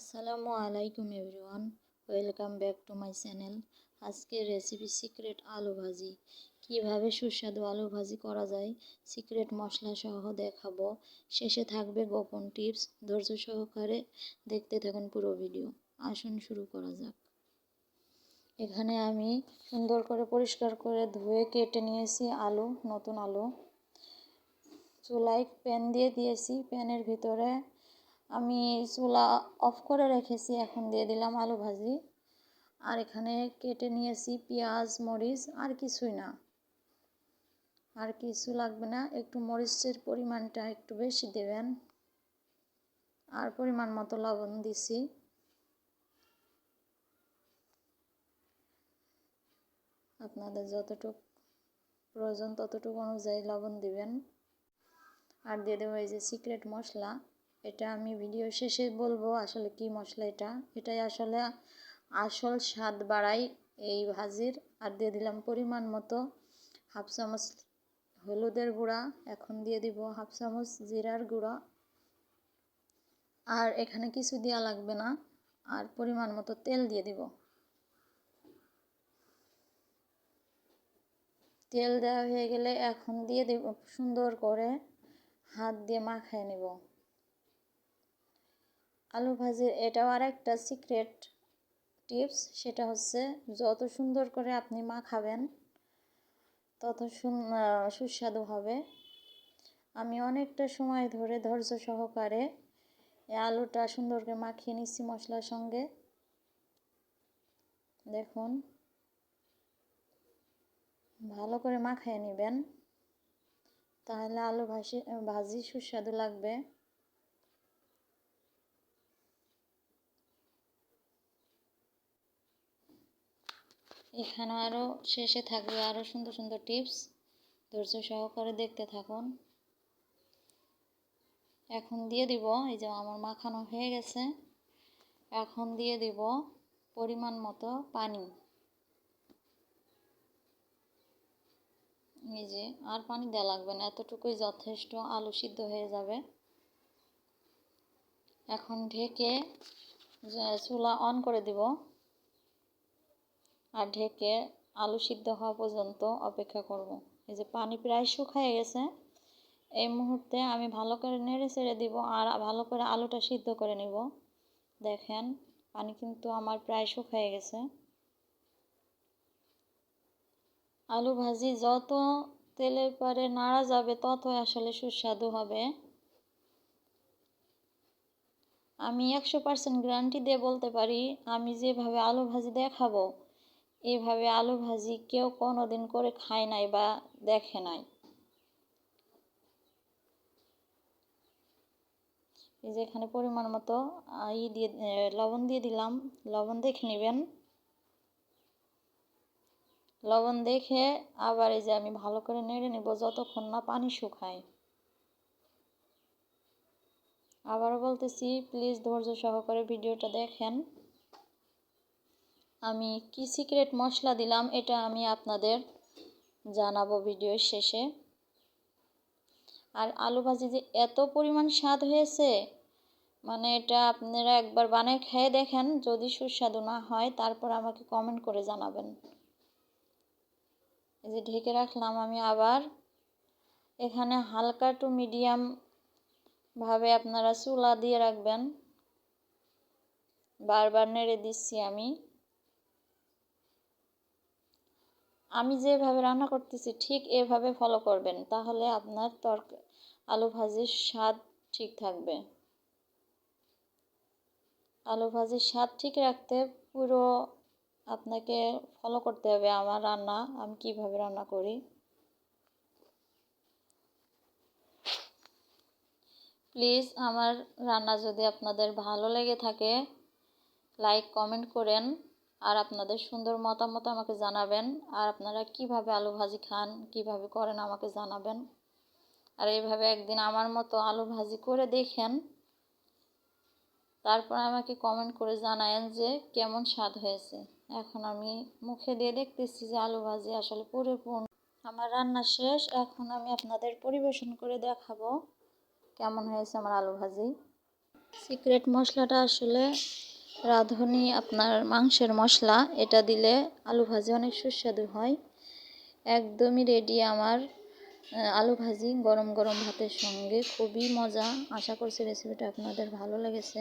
আসসালামু আলাইকুম everyone, welcome back to my channel. আজকের রেসিপি সিক্রেট আলু ভাজি। কীভাবে সুস্বাদু আলু ভাজি করা যায় সিক্রেট মশলা সহ দেখাবো। শেষে থাকবে গোপন টিপস, ধৈর্য সহকারে দেখতে থাকুন পুরো ভিডিও। আসুন শুরু করা যাক। এখানে আমি সুন্দর করে পরিষ্কার করে ধুয়ে কেটে নিয়েছি আলু, নতুন আলু। চুলায় প্যান দিয়ে দিয়েছি। প্যানের ভিতরে আমি চুলা অফ করে রেখেছি, এখন দিয়ে দিলাম আলু ভাজি। আর এখানে কেটে নিয়েছি পেঁয়াজ, মরিচ, আর কিছুই না। আর কিছু লাগবে না, একটু মরিচের পরিমাণটা একটু বেশি দেবেন। আর পরিমাণ মতো লবণ দিছি। আপনাদের যতটুকু প্রয়োজন ততটুকু অনুযায়ী লবণ দিবেন। আর দিয়ে দেবো এই যে সিক্রেট মশলা। এটা আমি ভিডিও শেষে বলব আসলে কি মশলা এটা। এটাই আসলে আসল স্বাদ বাড়াই এই ভাজির। আর দিয়ে দিলাম পরিমাণ মতো হাফ চামচ হলুদের গুঁড়া। এখন দিয়ে দিব হাফ চামচ জিরার গুঁড়া। আর এখানে কিছু দেওয়া লাগবে না। আর পরিমাণ মতো তেল দিয়ে দিব। তেল দেওয়া হয়ে গেলে এখন দিয়ে দেব সুন্দর করে হাত দিয়ে মাখায় নেব। আলু ভাজির এটাও আর একটা সিক্রেট টিপস সেটা হচ্ছে যত সুন্দর করে আপনি মাখাবেন তত সুস্বাদু হবে। আমি অনেকটা সময় ধরে ধৈর্য সহকারে এই আলুটা সুন্দর করে মাখিয়ে নিচ্ছি মশলার সঙ্গে। দেখুন, ভালো করে মাখিয়ে নেবেন, তাহলে আলু ভাজি ভাজি সুস্বাদু লাগবে। এখানে আরও শেষে থাকবে আরও সুন্দর সুন্দর টিপস ধৈর্য সহকারে দেখতে থাকুন। এখন দিয়ে দিব, এই যে আমার মাখানো হয়ে গেছে। এখন দিয়ে দিব পরিমাণ মতো পানি। এই যে আর পানি দেওয়া লাগবে না, এতটুকুই যথেষ্ট, আলু সিদ্ধ হয়ে যাবে। এখন ঢেকে চুলা অন করে দিব। আর ঢেকে আলু সিদ্ধ হওয়া পর্যন্ত অপেক্ষা করব। এই যে পানি প্রায় শুকায় গেছে, এই মুহূর্তে আমি ভালো করে নেড়ে ছেড়ে দিব আর ভালো করে আলুটা সিদ্ধ করে নিব। দেখেন, পানি কিন্তু আমার প্রায় শুকায় গেছে। আলু ভাজি যত তেলের পরে নাড়া যাবে তত আসলে সুস্বাদু হবে। আমি একশো পার্সেন্ট গ্যারান্টি দিয়ে বলতে পারি, আমি যেভাবে আলু ভাজি দেখাবো এইভাবে আলু ভাজি কেউ কোনো দিন করে খায় নাই বা দেখে নাই। এই যে এখানে পরিমাণ মতো ই দিয়ে লবণ দিয়ে দিলাম। লবণ দেখে নেবেন। লবণ দেখে আবার এই যে আমি ভালো করে নেড়ে নেব যতক্ষণ না পানি শুকায়। আবারও বলতেছি প্লিজ ধৈর্য সহকারে ভিডিওটা দেখেন। আমি কি সিক্রেট মশলা দিলাম এটা আমি আপনাদের জানাব ভিডিওর শেষে। আর আলু ভাজি যে এত পরিমাণ স্বাদ হয়েছে মানে এটা আপনারা একবার বানিয়ে খেয়ে দেখেন, যদি সুস্বাদু না হয়, তারপর আমাকে কমেন্ট করে জানাবেন। এই যে ঢেকে রাখলাম আমি আবার। এখানে হালকা টু মিডিয়াম ভাবে আপনারা চুলা দিয়ে রাখবেন। বারবার নেড়ে দিচ্ছি আমি। আমি যেভাবে রান্না করতেছি, ঠিক এভাবে ফলো করবেন। তাহলে আপনার তরক, আলু ভাজির স্বাদ ঠিক থাকবে। আলু ভাজির স্বাদ ঠিক রাখতে পুরো আপনাকে ফলো করতে হবে, আমার রান্না, আমি কীভাবে রান্না করি। প্লিজ আমার রান্না যদি আপনাদের ভালো লেগে থাকে লাইক কমেন্ট করেন। আর আপনাদের সুন্দর মতামত আমাকে জানাবেন। আর আপনারা কীভাবে আলু ভাজি খান, কীভাবে করেন আমাকে জানাবেন। আর এইভাবে একদিন আমার মতো আলু ভাজি করে দেখেন। তারপর আমাকে কমেন্ট করে জানায়েন যে কেমন স্বাদ হয়েছে। এখন আমি মুখে দিয়ে দেখতেছি যে আলু ভাজি আসলে পরিপূর্ণ। আমার রান্না শেষ, এখন আমি আপনাদের পরিবেশন করে দেখাবো কেমন হয়েছে আমার আলু ভাজি। সিক্রেট মশলাটা আসলে রাঁধুনি আপনার মাংসের মশলা, এটা দিলে আলু ভাজি অনেক সুস্বাদু হয়। একদমই রেডি আমার আলু ভাজি গরম গরম ভাতের সঙ্গে। খুবই মজা। আশা করছি রেসিপিটা আপনাদের ভালো লেগেছে।